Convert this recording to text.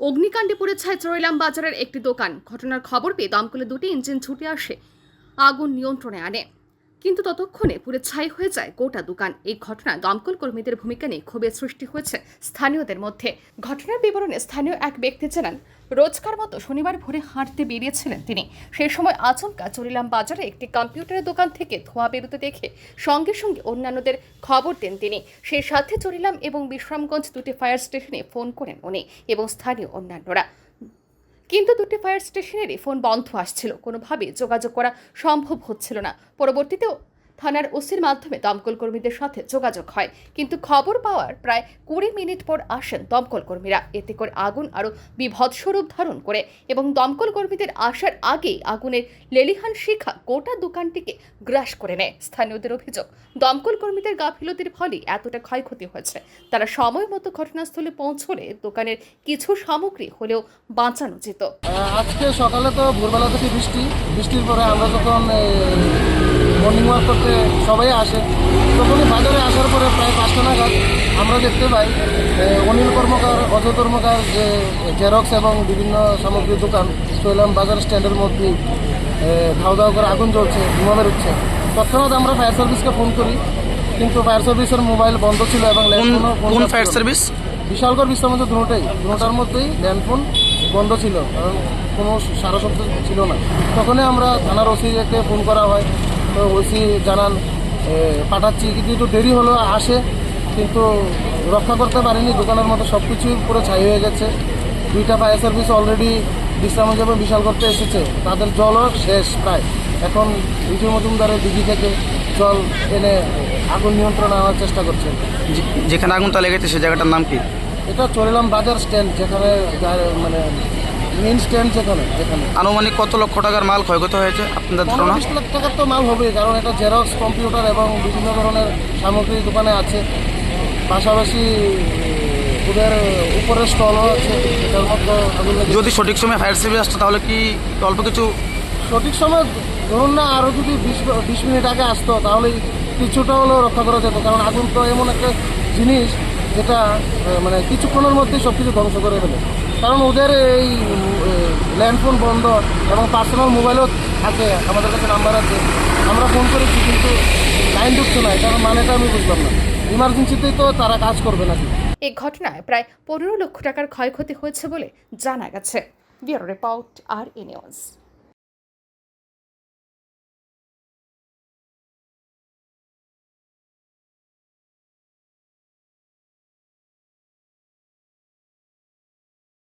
অগ্নিকাণ্ডে পড়ে ছায় চরিলাম বাজারের একটি দোকান। ঘটনার খবর পেয়ে দমকলে দুটি ইঞ্জিন ছুটে আসে। আগুন নিয়ন্ত্রণে আনে। কিন্তু ততক্ষণে পুরে ছাই হয়ে যায় গোটা দোকান। এই ঘটনায় দমকল কর্মীদের ভূমিকা নিয়ে ক্ষোভের সৃষ্টি হয়েছে স্থানীয়দের মধ্যে। ঘটনার বিবরণে স্থানীয় এক ব্যক্তি জানান, রোজকার মতো শনিবার ভোরে হাঁটতে বেরিয়েছিলেন তিনি। সেই সময় আচমকা চরিলাম বাজারে একটি কম্পিউটারের দোকান থেকে ধোঁয়া বেরোতে দেখে সঙ্গে সঙ্গে অন্যান্যদের খবর দেন তিনি। সেই সাথে চরিলাম এবং বিশ্রামগঞ্জ দুটি ফায়ার স্টেশনে ফোন করেন উনি এবং স্থানীয় অন্যান্যরা। কিন্তু দুটি ফায়ার স্টেশনেরই ফোন বন্ধ আসছিল। কোনোভাবেই যোগাযোগ করা সম্ভব হচ্ছিল না। পরবর্তীতেও থানার ওসির মাধ্যমে দমকল কর্মীদের সাথে যোগাযোগ হয়। কিন্তু খবর পাওয়ার প্রায় কুড়ি মিনিট পর আসেন দমকল কর্মীরা। এতে করে আগুন আরও বিভৎস্বরূপ ধারণ করে এবং দমকল কর্মীদের আসার আগেই আগুনের লেলিহান শিখা গোটা দোকানটিকে গ্রাস করে নেয়। স্থানীয়দের অভিযোগ, দমকল কর্মীদের গাফিলতির ফলে এতটা ক্ষয়ক্ষতি হয়েছে। তারা সময় মতো ঘটনাস্থলে পৌঁছলে দোকানের কিছু সামগ্রী হলেও বাঁচানো যেত। আজকে সকালে তো ভোরবেলা থেকে বৃষ্টি। বৃষ্টির পরে আমরা যখন মর্নিং ওয়াক করতে সবাই আসে। তখনই বাজারে আসার পরে প্রায় পাঁচটা নাগাদ আমরা দেখতে পাই অনিল কর্মকার অজয় কর্মকার যে জেরক্স এবং বিভিন্ন সামগ্রীর দোকান চৈলাম বাজার স্ট্যান্ডের মধ্যে ধাও ধাও করে আগুন জ্বলছে ধোঁয়া বেরোচ্ছে। তৎক্ষণাৎ আমরা ফায়ার সার্ভিসকে ফোন করি কিন্তু ফায়ার সার্ভিসের মোবাইল বন্ধ ছিল এবং কোন ফোন ফায়ার। সার্ভিস বিশালগড় বিশ্বের মধ্যে দুটোটাই দুটোটার মধ্যেই ল্যান্ডফোন বন্ধ ছিল কারণ কোনো সারা শব্দ ছিল না। তখনই আমরা থানার ওসিকে ফোন করা হয় ওসি জানান পাঠাচ্ছি কিন্তু একটু দেরি হলো আসে কিন্তু রক্ষা করতে পারিনি দোকানের মতো সব কিছুই পুরো ছাই হয়ে গেছে। দুইটা ফায়ার সার্ভিস অলরেডি বিশ্রামগঞ্জ এবং বিশাল করতে এসেছে। তাদের জলও শেষ প্রায়। এখন বিজয় মজুমদারের দিঘি থেকে জল এনে আগুন নিয়ন্ত্রণে আনার চেষ্টা করছে। যেখানে আগুনটা লেগেছে সে জায়গাটার নাম কি? এটা চলিলাম বাজার স্ট্যান্ড যেখানে মানে মেন স্ট্যান্ড যেখানে যেখানে। আনুমানিক কত লক্ষ টাকার মাল ক্ষয়ক্ষতি হয়েছে? আপনাদের ধারণা? বিশ লাখ টাকার তো মাল হবেই কারণ এটা জেরক্স কম্পিউটার এবং বিভিন্ন ধরনের সামগ্রী দোকানে আছে। পাশাপাশি ওদের উপরের স্টলও আছে এটার মধ্যে যদি সঠিক সময় ফায়ার সার্ভিস আসতো তাহলে কি অল্প কিছু সঠিক সময় ধরুন না আরও যদি বিশ বিশ মিনিট আগে আসতো তাহলে কিছুটা হলেও রক্ষা করা যেত কারণ আগুন তো এমন একটা জিনিস যেটা মানে কিছুক্ষণের মধ্যেই সব কিছু ধ্বংস করে ফেলে। কারণ ওদের এই ল্যান্ডফোন বন্ধ এবং পার্সোনাল মোবাইলও থাকে, আমাদের কাছে নাম্বার আছে। আমরা ফোন করেছি কিন্তু লাইন ঢুকছে না, এটার মানেটা আমি বুঝলাম না। ইমার্জেন্সিতে তো তারা কাজ করবে না এই ঘটনায় প্রায় পনেরো লক্ষ টাকার ক্ষয়ক্ষতি হয়েছে বলে জানা গেছে। ব্যুরো রিপোর্ট আর ই নিউজ